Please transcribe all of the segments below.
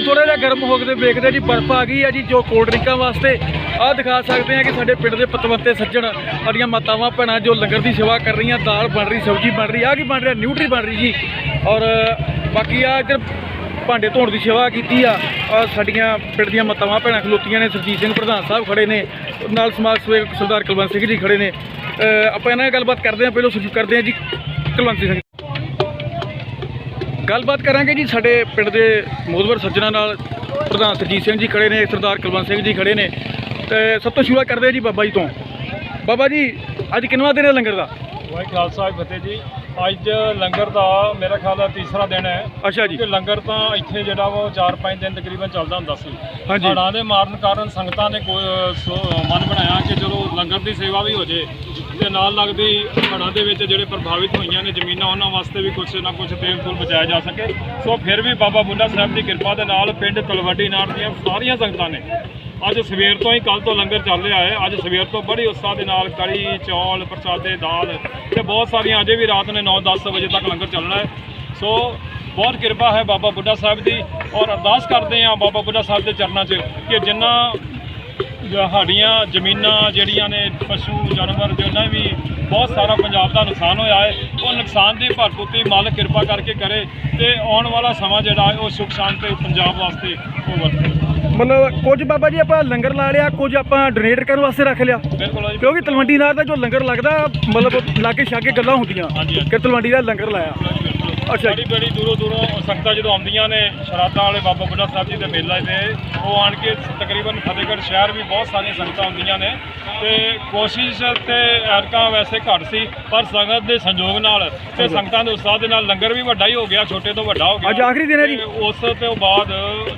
ਮੌਸਮ ਥੋੜਾ ਜਿਹਾ ਗਰਮ ਹੋ ਕੇ ਵੇਖਦੇ ਹਾਂ ਜੀ ਬਰਫ਼ ਆ ਗਈ ਆ ਜੀ, ਜੋ ਕੋਲਡ ਡਰਿੰਕਾਂ ਵਾਸਤੇ ਆਹ ਦਿਖਾ ਸਕਦੇ ਹਾਂ ਕਿ ਸਾਡੇ ਪਿੰਡ ਦੇ ਪਤਵੰਤੇ ਸੱਜਣ ਸਾਡੀਆਂ ਮਾਤਾਵਾਂ, ਭੈਣਾਂ ਜੋ ਲੰਗਰ ਦੀ ਸੇਵਾ ਕਰ ਰਹੀਆਂ, ਦਾਲ ਬਣ ਰਹੀ, ਸਬਜ਼ੀ ਬਣ ਰਹੀ ਆ ਕੀ ਬਣ ਰਿਹਾ? ਨਿਊਟਰੀ ਬਣ ਰਹੀ ਜੀ। ਔਰ ਬਾਕੀ ਆ ਇੱਧਰ ਭਾਂਡੇ ਧੋਣ ਦੀ ਸੇਵਾ ਕੀਤੀ ਆ। ਔਰ ਸਾਡੀਆਂ ਪਿੰਡ ਦੀਆਂ ਮਾਤਾਵਾਂ, ਭੈਣਾਂ ਖਲੋਤੀਆਂ ਨੇ, ਸਰਜੀਤ ਸਿੰਘ ਪ੍ਰਧਾਨ ਸਾਹਿਬ ਖੜੇ ਨੇ, ਨਾਲ ਸਮਾਜ ਸੇਵਕ ਸਰਦਾਰ ਕੁਲਵੰਤ ਸਿੰਘ ਜੀ ਖੜੇ ਨੇ। ਆਪਾਂ ਇਹਨਾਂ ਨਾਲ ਗੱਲਬਾਤ ਕਰਦੇ ਹਾਂ, ਪਹਿਲਾਂ ਸ਼ੁਰੂ ਕਰਦੇ ਹਾਂ ਜੀ, ਕੁਲਵੰਤ ਸਿੰਘ ਗੱਲਬਾਤ ਕਰਾਂਗੇ ਜੀ ਸਾਡੇ ਪਿੰਡ ਦੇ ਮੋਦਵਰ ਸੱਜਣਾ ਨਾਲ ਪ੍ਰਧਾਨ ਸਰਜੀਤ ਸਿੰਘ ਜੀ ਖੜੇ ਨੇ ਸਰਦਾਰ ਕੁਲਵੰਤ ਸਿੰਘ ਜੀ ਖੜੇ ਨੇ ਤੇ ਸਭ ਤੋਂ ਸ਼ੁਰੂਆਤ ਕਰਦੇ ਜੀ ਬਾਬਾ ਜੀ ਤੋਂ। ਬਾਬਾ ਜੀ ਅੱਜ ਕਿੰਨਵਾਂ ਦਿਨ ਹੈ ਲੰਗਰ ਦਾ? ਵਾਹਿਗੁਰੂ ਖਾਲਸਾ ਫਤਿਹ ਜੀ। ਅੱਜ ਲੰਗਰ ਦਾ ਮੇਰਾ ਖਿਆਲ ਦਾ ਤੀਸਰਾ ਦਿਨ ਹੈ। ਅੱਛਾ ਜੀ। ਕਿ ਲੰਗਰ ਤਾਂ ਇੱਥੇ ਜਿਹੜਾ ਵਾ 4-5 ਦਿਨ ਤਕਰੀਬਨ ਚੱਲਦਾ ਹੁੰਦਾ ਸੀ। ਹਾਂਜੀ। ਹੜ੍ਹਾਂ ਦੇ ਮਾਰਨ ਕਾਰਨ ਸੰਗਤਾਂ ਨੇ ਮਨ ਬਣਾਇਆ ਕਿ ਚਲੋ ਲੰਗਰ ਦੀ ਸੇਵਾ ਵੀ ਹੋ ਜੇ। ਤੇ ਨਾਲ ਲੱਗਦੀ ਹੜ੍ਹਾਂ ਦੇ ਵਿੱਚ ਜਿਹੜੇ ਪ੍ਰਭਾਵਿਤ ਹੋਈਆਂ ਨੇ ਜ਼ਮੀਨਾਂ, ਉਹਨਾਂ ਵਾਸਤੇ ਵੀ ਕੁਝ ਨਾ ਕੁਝ ਤੇਲ ਤੂਲ ਬਚਾਇਆ ਜਾ ਸਕੇ। ਸੋ ਫਿਰ ਵੀ ਬਾਬਾ ਬੁੱਢਾ ਸਾਹਿਬ ਦੀ ਕਿਰਪਾ ਦੇ ਨਾਲ ਪਿੰਡ ਤਲਵੱਡੀ ਨਾੜ ਦੀਆਂ ਸਾਰੀਆਂ ਸੰਗਤਾਂ ਨੇ। ਅੱਜ ਸਵੇਰ ਤੋਂ ਹੀ ਕੱਲ ਤੋਂ ਲੰਗਰ ਚੱਲ ਰਿਹਾ ਹੈ। ਅੱਜ ਸਵੇਰ ਤੋਂ ਬੜੀ ਉਤਸ਼ਾਹ ਦੇ ਨਾਲ ਕੜੀ, ਚੌਲ, ਪ੍ਰਸਾਦੇ, ਦਾਲ ਤੇ ਬਹੁਤ ਸਾਰੀਆਂ ਅਜੇ ਵੀ ਰਾਤ ਨੇ 9-10 ਵਜੇ ਤੱਕ ਲੰਗਰ ਚੱਲਣਾ ਹੈ। ਸੋ ਬਹੁਤ ਕਿਰਪਾ ਹੈ ਬਾਬਾ ਬੁੱਢਾ ਸਾਹਿਬ ਦੀ ਔਰ ਅਰਦਾਸ ਕਰਦੇ ਹਾਂ ਬਾਬਾ ਬੁੱਢਾ ਸਾਹਿਬ ਦੇ ਚਰਨਾਂ 'ਚ ਕਿ ਜਿੰਨਾ ਸਾਡੀਆਂ ਜ਼ਮੀਨਾਂ ਜਿਹੜੀਆਂ ਨੇ ਪਸ਼ੂ ਜਾਨਵਰ ਜਿੰਨਾ ਵੀ ਬਹੁਤ ਸਾਰਾ ਪੰਜਾਬ ਦਾ ਨੁਕਸਾਨ ਹੋਇਆ ਹੈ ਉਹ ਨੁਕਸਾਨ ਦੀ ਭਰਪੂਰਤੀ ਮਾਲਕ ਕਿਰਪਾ ਕਰਕੇ ਕਰੇ ਤੇ ਆਉਣ ਵਾਲਾ ਸਮਾਂ ਜਿਹੜਾ ਉਹ ਸੁਖ ਸ਼ਾਂਤੀ ਪੰਜਾਬ ਵਾਸਤੇ ਉਹ ਵਰਤੇ ਮਤਲਬ ਕੁਝ ਬਾਬਾ ਜੀ ਆਪਾਂ ਲੰਗਰ ਲਾ ਲਿਆ ਕੁਝ ਆਪਾਂ ਡੋਨੇਟ ਕਰਨ ਵਾਸਤੇ ਰੱਖ ਲਿਆ। ਕਿਉਂਕਿ ਤਲਵੰਡੀ ਨਾਰ ਦਾ ਜੋ ਲੰਗਰ ਲੱਗਦਾ ਮਤਲਬ ਲਾਗੇ ਛਾਗੇ ਗੱਲਾਂ ਹੁੰਦੀਆਂ। ਕਿ ਤਲਵੰਡੀ ਦਾ ਲੰਗਰ ਲਾਇਆ। ਅੱਛਾ ਜੀ। ਬੜੀ ਬੜੀ ਦੂਰੋਂ ਦੂਰੋਂ ਸੰਗਤਾਂ ਜਦੋਂ ਆਉਂਦੀਆਂ ਨੇ ਸ਼ਰਾਧਾਂ ਵਾਲੇ ਬਾਬਾ ਬੁੱਢਾ ਸਾਹਿਬ ਜੀ ਦੇ ਮੇਲੇ ਤੇ ਉਹ ਆਣ ਕੇ ਤਕਰੀਬਨ ਫਤਿਹਗੜ੍ਹ ਸ਼ਹਿਰ ਵੀ ਬਹੁਤ ਸਾਰੀਆਂ ਸੰਗਤਾਂ ਆਉਂਦੀਆਂ ਨੇ ਤੇ ਕੋਸ਼ਿਸ਼ ਤੇ ਐਰਕਾਂ ਵੈਸੇ ਘੱਟ ਸੀ ਪਰ ਸੰਗਤ ਦੇ ਸੰਯੋਗ ਨਾਲ ਤੇ ਸੰਗਤਾਂ ਦੇ ਉਤਸ਼ਾਹ ਦੇ ਨਾਲ ਲੰਗਰ ਵੀ ਵੱਡਾ ਹੀ ਹੋ ਗਿਆ ਛੋਟੇ ਤੋਂ ਵੱਡਾ ਹੋ ਗਿਆ। ਅੱਜ ਆਖਰੀ ਦਿਨ ਹੈ ਜੀ। ਉਸ ਤੋਂ ਬਾਅਦ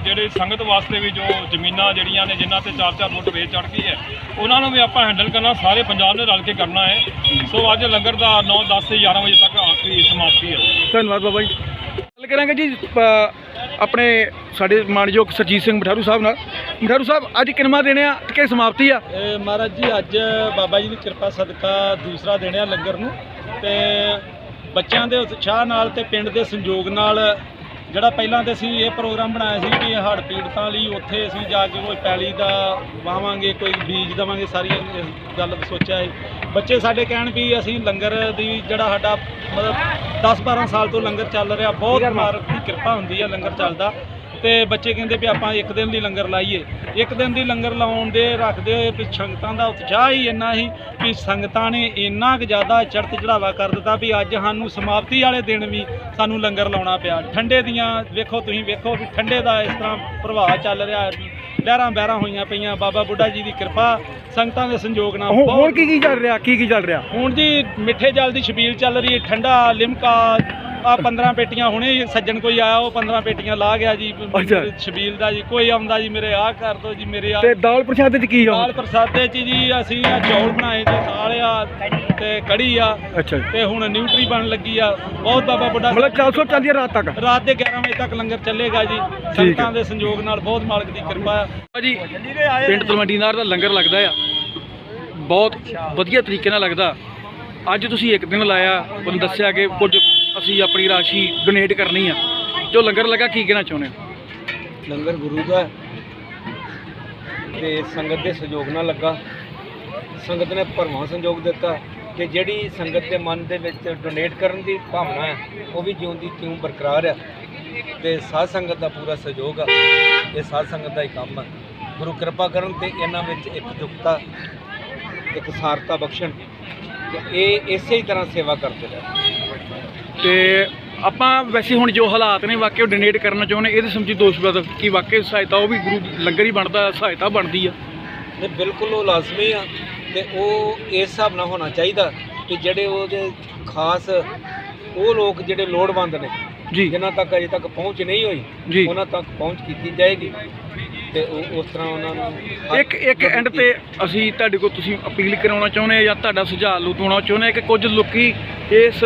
ਜਿਹੜੇ ਸੰਗਤ ਵਾਸਤੇ ਵੀ ਜੋ ਜ਼ਮੀਨਾਂ ਜਿਹੜੀਆਂ ਨੇ ਜਿਨ੍ਹਾਂ ਤੇ 4-4 ਫੁੱਟ ਵੇਚ ਚੜ ਗਈ ਹੈ ਉਹਨਾਂ ਨੂੰ ਵੀ ਆਪਾਂ ਹੈਂਡਲ ਕਰਨਾ ਸਾਰੇ ਪੰਜਾਬ ਨੇ ਰਲ ਕੇ ਕਰਨਾ ਹੈ। ਸੋ ਅੱਜ ਲੰਗਰ ਦਾ 9 10 ਤੇ 11 ਵਜੇ ਤੱਕ ਆਖਰੀ ਸਮਾਪਤੀ ਹੈ। ਧੰਨਵਾਦ ਬਾਬਾ ਜੀ। ਗੱਲ ਕਰਾਂਗੇ ਜੀ ਆਪਣੇ ਸਾਡੇ ਮਾਨਯੋਗ ਸਰਜੀਤ ਸਿੰਘ ਮਠਾਰੂ ਸਾਹਿਬ ਨਾਲ। ਮਠਾਰੂ ਸਾਹਿਬ, ਅੱਜ ਕਿੰਨਵਾਂ ਦਿਨ ਆ ਤੇ ਕਿ ਸਮਾਪਤੀ ਆ? ਮਹਾਰਾਜ ਜੀ, ਅੱਜ ਬਾਬਾ ਜੀ ਦੀ ਕਿਰਪਾ ਸਦਕਾ ਦੂਸਰਾ ਦਿਨ ਆ ਲੰਗਰ ਨੂੰ ਤੇ ਬੱਚਿਆਂ ਦੇ ਉਤਸ਼ਾਹ ਨਾਲ ਤੇ ਪਿੰਡ ਦੇ ਸੰਯੋਗ ਨਾਲ ਜਿਹੜਾ ਪਹਿਲਾਂ ਤੇ ਅਸੀਂ ਇਹ ਪ੍ਰੋਗਰਾਮ ਬਣਾਇਆ ਸੀ ਕਿ ਹੜ੍ਹ ਪੀੜਤਾਂ ਲਈ ਉੱਥੇ ਅਸੀਂ ਜਾ ਕੇ ਕੋਈ ਪੈਲੀ ਦਾ ਵਾਵਾਂਗੇ ਕੋਈ ਬੀਜ ਦੇਵਾਂਗੇ ਸਾਰੀਆਂ ਇਸ ਗੱਲ ਸੋਚਿਆ ਹੈ ਬੱਚੇ ਸਾਡੇ ਕਹਿਣ ਵੀ ਅਸੀਂ ਲੰਗਰ ਦੀ ਜਿਹੜਾ ਸਾਡਾ ਮਤਲਬ 10 12 ਸਾਲ ਤੋਂ ਲੰਗਰ ਚੱਲ ਰਿਹਾ ਬਹੁਤ ਮਾਰਕ ਦੀ ਕਿਰਪਾ ਹੁੰਦੀ ਹੈ ਲੰਗਰ ਚੱਲਦਾ। ਤੇ ਬੱਚੇ ਕਹਿੰਦੇ ਵੀ ਆਪਾਂ ਇੱਕ ਦਿਨ ਲਈ ਲੰਗਰ ਲਾਈਏ। ਇੱਕ ਦਿਨ ਦੀ ਲੰਗਰ ਲਾਉਣ ਦੇ ਰੱਖਦੇ ਹੋਏ ਵੀ ਸੰਗਤਾਂ ਦਾ ਉਤਸ਼ਾਹ ਹੀ ਇੰਨਾ ਹੀ ਵੀ ਸੰਗਤਾਂ ਨੇ ਇੰਨਾ ਕੁ ਜ਼ਿਆਦਾ ਚੜ੍ਹਤ ਚੜਾਵਾ ਕਰ ਦਿੱਤਾ ਵੀ ਅੱਜ ਸਾਨੂੰ ਸਮਾਪਤੀ ਵਾਲੇ ਦਿਨ ਵੀ ਸਾਨੂੰ ਲੰਗਰ ਲਾਉਣਾ ਪਿਆ। ਠੰਡੇ ਦੀਆਂ ਵੇਖੋ ਤੁਸੀਂ ਵੇਖੋ ਵੀ ਠੰਡੇ ਦਾ ਇਸ ਤਰ੍ਹਾਂ ਪ੍ਰਭਾਵ ਚੱਲ ਰਿਹਾ ਲਹਿਰਾਂ ਬਹਿਰਾਂ ਹੋਈਆਂ ਪਈਆਂ ਬਾਬਾ ਬੁੱਢਾ ਜੀ ਦੀ ਕਿਰਪਾ ਸੰਗਤਾਂ ਦੇ ਸੰਯੋਗ ਨਾਲ ਹੁਣ ਹੋਰ ਕੀ ਕੀ ਚੱਲ ਰਿਹਾ? ਕੀ ਕੀ ਚੱਲ ਰਿਹਾ? ਹੁਣ ਜੀ ਮਿੱਠੇ ਜਲ ਦੀ ਛਬੀਲ ਚੱਲ ਰਹੀ ਹੈ ਠੰਡਾ ਲਿਮਕਾ ਆ 15 ਪੇਟੀਆਂ ਹੁਣੇ ਸੱਜਣ ਕੋਈ ਆਇਆ ਉਹ 15 ਪੇਟੀਆਂ ਲਾ ਗਿਆ ਜੀ ਅੱਛਾ। ਛਬੀਲ ਦਾ ਜੀ ਕੋਈ ਆਉਂਦਾ ਜੀ ਮੇਰੇ ਆਹ ਕਰ ਦੋ ਜੀ ਮੇਰੇ ਆ ਤੇ ਦਾਲ ਪ੍ਰਸ਼ਾਦੇ ਚ ਕੀ ਆ? ਦਾਲ ਪ੍ਰਸਾਦੇ ਚ ਜੀ ਅਸੀਂ ਆ ਚੌਲ ਬਣਾਏ ਤੇ ਦਾਲ ਆ ਤੇ ਕੜੀ ਆ ਅੱਛਾ। ਜੀ ਤੇ ਹੁਣ ਨਿਊਟਰੀ ਬਣ ਲੱਗੀ ਆ ਬਹੁਤ ਬਾਬਾ ਬੁੱਢਾ ਮਤਲਬ 400 ਚੱਲਦੀ ਰਾਤ ਤੱਕ? ਰਾਤ ਦੇ 11 ਵਜੇ ਤੱਕ ਲੰਗਰ ਚੱਲੇਗਾ ਜੀ ਸੰਗਤਾਂ ਦੇ ਸੰਯੋਗ ਨਾਲ ਬਹੁਤ ਮਾਲਕ ਦੀ ਕਿਰਪਾ ਆ। ਜੀ ਪਿੰਡ ਤਲਵੰਡੀ ਨਾਰ ਦਾ ਲੰਗਰ ਲੱਗਦਾ ਆ। ਬਹੁਤ ਵਧੀਆ ਤਰੀਕੇ ਨਾਲ ਲੱਗਦਾ। ਅੱਜ ਤੁਸੀਂ ਇੱਕ ਦਿਨ ਲਾਇਆ ਤੁਹਾਨੂੰ ਦੱਸਿਆ ਕਿ ਕੁਝ ਅਸੀਂ ਆਪਣੀ ਰਾਸ਼ੀ ਡੋਨੇਟ ਕਰਨੀ ਆ। ਜੋ ਲੰਗਰ ਲੱਗਾ, ਕੀ ਕਹਿਣਾ ਚਾਹੁੰਦੇ ਹੋ? ਲੰਗਰ ਗੁਰੂ ਦਾ ਹੈ। ਤੇ ਸੰਗਤ ਦੇ ਸਹਿਯੋਗ ਨਾਲ ਲੱਗਾ। ਸੰਗਤ ਨੇ ਭਰਵਾਂ ਸਹਿਯੋਗ ਦਿੱਤਾ ਕਿ ਜਿਹੜੀ ਸੰਗਤ ਦੇ ਮਨ ਦੇ ਵਿੱਚ ਡੋਨੇਟ ਕਰਨ ਦੀ ਭਾਵਨਾ ਹੈ, ਉਹ ਵੀ ਜਿਉਂ ਦੀ ਤਿਉਂ ਬਰਕਰਾਰ ਹੈ ਤੇ ਸਾਧ ਸੰਗਤ ਦਾ ਪੂਰਾ ਸਹਿਯੋਗ ਆ। ਇਹ ਸਾਧ ਸੰਗਤ ਦਾ ਹੀ ਕੰਮ ਆ। ਗੁਰੂ ਕਿਰਪਾ ਕਰਨ ਤੇ ਇਹਨਾਂ ਵਿੱਚ ਇੱਕ ਜੁਗਤਾ, ਇੱਕ ਸਾਰਤਾ ਬਖਸ਼ਣ। ਤੇ ਇਹ ਇਸੇ ਹੀ ਤਰ੍ਹਾਂ ਸੇਵਾ ਕਰਦੇ ਰਹੇ। ਤੇ ਆਪਾਂ ਵੈਸੇ ਹੁਣ ਜੋ ਹਾਲਾਤ ਨੇ ਵਾਕਿਆ ਡੋਨੇਟ ਕਰਨਾ ਚਾਹੁੰਦੇ ਇਹਦੇ ਸਮਝੀ ਦੋਸ਼ਵਾਦ ਕੀ ਵਾਕਿਆ ਸਹਾਇਤਾ ਉਹ ਵੀ ਗੁਰੂ ਲੰਗਰ ਹੀ ਬਣਦਾ ਸਹਾਇਤਾ ਬਣਦੀ ਆ। ਨੇ ਬਿਲਕੁਲ ਉਹ ਲਾਜ਼ਮੀ ਆ ਤੇ ਉਹ ਇਸ ਹਿਸਾਬ ਨਾਲ ਹੋਣਾ ਚਾਹੀਦਾ ਕਿ ਜਿਹੜੇ ਉਹਦੇ ਖਾਸ ਉਹ ਲੋਕ ਜਿਹੜੇ ਲੋੜਵੰਦ ਨੇ ਜੀ। ਜਿਨ੍ਹਾਂ ਤੱਕ ਅਜੇ ਤੱਕ ਪਹੁੰਚ ਨਹੀਂ ਹੋਈ ਜੀ। ਉਹਨਾਂ ਤੱਕ ਪਹੁੰਚ ਕੀਤੀ ਜਾਏਗੀ ਤੇ ਉਹ ਉਸ ਤਰ੍ਹਾਂ ਉਹਨਾਂ ਨੂੰ ਇੱਕ ਇੱਕ ਐਂਡ ਤੇ ਅਸੀਂ ਤੁਹਾਡੇ ਕੋਲ ਤੁਸੀਂ ਅਪੀਲ ਕਰਾਉਣਾ ਚਾਹੁੰਦੇ ਆ ਜਾਂ ਤੁਹਾਡਾ ਸੁਝਾਅ ਲੁਟਾਉਣਾ ਚਾਹੁੰਦੇ ਆ ਕਿ ਕੁਝ ਲੋਕੀ ਇਸ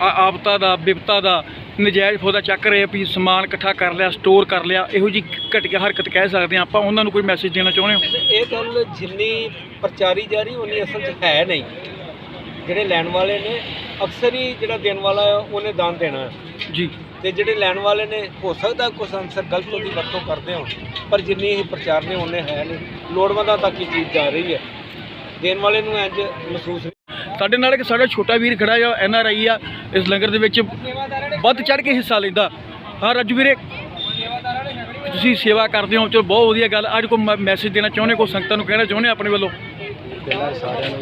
ਆਪਤਾ ਦਾ ਬਿਪਤਾ ਦਾ ਨਜਾਇਜ਼ ਫਾਇਦਾ ਚੱਕ ਰਹੇ ਆ ਵੀ ਸਮਾਨ ਇਕੱਠਾ ਕਰ ਲਿਆ ਸਟੋਰ ਕਰ ਲਿਆ। ਇਹੋ ਜੀ ਘਟੀਆ ਹਰਕਤ ਕਹਿ ਸਕਦੇ ਆ ਆਪਾਂ। ਉਹਨਾਂ ਨੂੰ ਕੋਈ ਮੈਸੇਜ ਦੇਣਾ ਚਾਹੁੰਦੇ ਹੋ? ਇਹ ਗੱਲ ਜਿੰਨੀ ਪ੍ਰਚਾਰੀ ਜਾ ਰਹੀ ਉਨੀ ਅਸਲ 'ਚ ਹੈ ਨਹੀਂ। ਜਿਹੜੇ ਲੈਣ ਵਾਲੇ ਨੇ ਅਕਸਰ ਹੀ ਜਿਹੜਾ ਦੇਣ ਵਾਲਾ ਹੈ ਉਹਨੇ ਦਾਨ ਦੇਣਾ ਹੈ। ਜੀ। ਤੇ ਜਿਹੜੇ ਲੈਣ ਵਾਲੇ ਨੇ ਹੋ ਸਕਦਾ ਕੁਝ ਅਨਸਰ ਗਲਤ ਉਹਦੀ ਵਰਤੋਂ ਕਰਦੇ ਹੋਣ ਪਰ ਜਿੰਨੀ ਇਹ ਪ੍ਰਚਾਰ ਨੇ ਉਹਨੇ ਹੈ ਨਹੀਂ। ਲੋੜਵੰਦਾਂ ਤੱਕ ਇਹ ਚੀਜ਼ ਜਾ ਰਹੀ ਹੈ। ਦੇਣ ਵਾਲੇ ਨੂੰ ਇੰਜ ਮਹਿਸੂਸ ਸਾਡੇ ਨਾਲ ਇੱਕ ਸਾਡਾ ਛੋਟਾ ਵੀਰ ਖੜਾ ਆ ਐਨ ਆਰ ਆਈ ਆ, ਇਸ ਲੰਗਰ ਦੇ ਵਿੱਚ ਵੱਧ ਚੜ ਕੇ ਹਿੱਸਾ ਲੈਂਦਾ। ਹਾਂ, ਰਾਜੂ ਵੀਰੇ, ਤੁਸੀਂ ਸੇਵਾ ਕਰਦੇ ਹੋ, ਚਲੋ ਬਹੁਤ ਵਧੀਆ ਗੱਲ। ਅੱਜ ਕੋਈ ਮੈਸੇਜ ਦੇਣਾ ਚਾਹੁੰਦੇ, ਕੋਈ ਸੰਗਤਾਂ ਨੂੰ ਕਹਿਣਾ ਚਾਹੁੰਦੇ ਆਪਣੇ ਵੱਲੋਂ? ਪਹਿਲਾਂ ਸਾਰਿਆਂ ਨੂੰ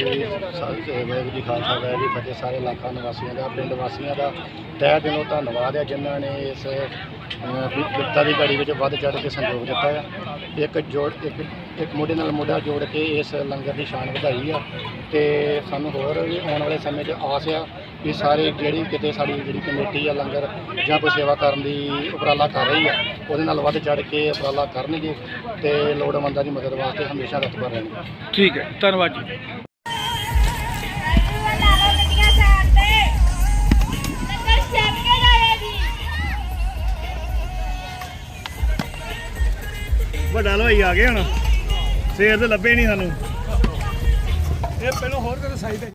ਵਾਹਿਗੁਰੂ ਜੀ ਖਾਲਸਾ, ਵਾਹਿਗੁਰੂ ਜੀ ਫਤਿਹ। ਸਾਰੇ ਇਲਾਕਾ ਨਿਵਾਸੀਆਂ ਦਾ, ਪਿੰਡ ਵਾਸੀਆਂ ਦਾ ਤਹਿ ਦਿਲੋਂ ਧੰਨਵਾਦ ਹੈ, ਜਿਨ੍ਹਾਂ ਨੇ ਇਸ ਵਿਪਤਾ ਦੀ ਘੜੀ ਵਿੱਚ ਵੱਧ ਚੜ੍ਹ ਕੇ ਸੰਯੋਗ ਦਿੱਤਾ ਹੈ। ਇੱਕ ਜੋੜ ਇੱਕ ਇੱਕ ਮੋਢੇ ਨਾਲ ਮੋਢਾ ਜੋੜ ਕੇ ਇਸ ਲੰਗਰ ਦੀ ਸ਼ਾਨ ਵਧਾਈ ਆ ਤੇ ਸਾਨੂੰ ਹੋਰ ਵੀ ਆਉਣ ਵਾਲੇ ਸਮੇਂ 'ਚ ਆਸ ਆ ਕਿ ਸਾਰੇ ਜਿਹੜੀ ਕਿਤੇ ਸਾਡੀ ਜਿਹੜੀ ਕਮੇਟੀ ਆ ਲੰਗਰ ਜਾਂ ਕੋਈ ਸੇਵਾ ਕਰਨ ਦੀ ਉਪਰਾਲਾ ਕਰ ਰਹੀ ਆ ਉਹਦੇ ਨਾਲ ਵੱਧ ਚੜ੍ਹ ਕੇ ਉਪਰਾਲਾ ਕਰਨਗੇ ਤੇ ਲੋੜਵੰਦਾਂ ਦੀ ਮਦਦ ਵਾਸਤੇ ਹਮੇਸ਼ਾ ਤਤਪਰ ਰਹਿਣਗੇ ਠੀਕ ਹੈ ਧੰਨਵਾਦ ਜੀ। ਵੱਡਾ ਲੋਈ ਆ ਗਏ ਹੁਣ। ਸੇਰ ਤੇ ਲੱਭੇ ਨਹੀਂ ਸਾਨੂੰ। ਇਹ ਪਹਿਲਾਂ ਹੋਰ ਕਿਤੇ ਸਾਈਡ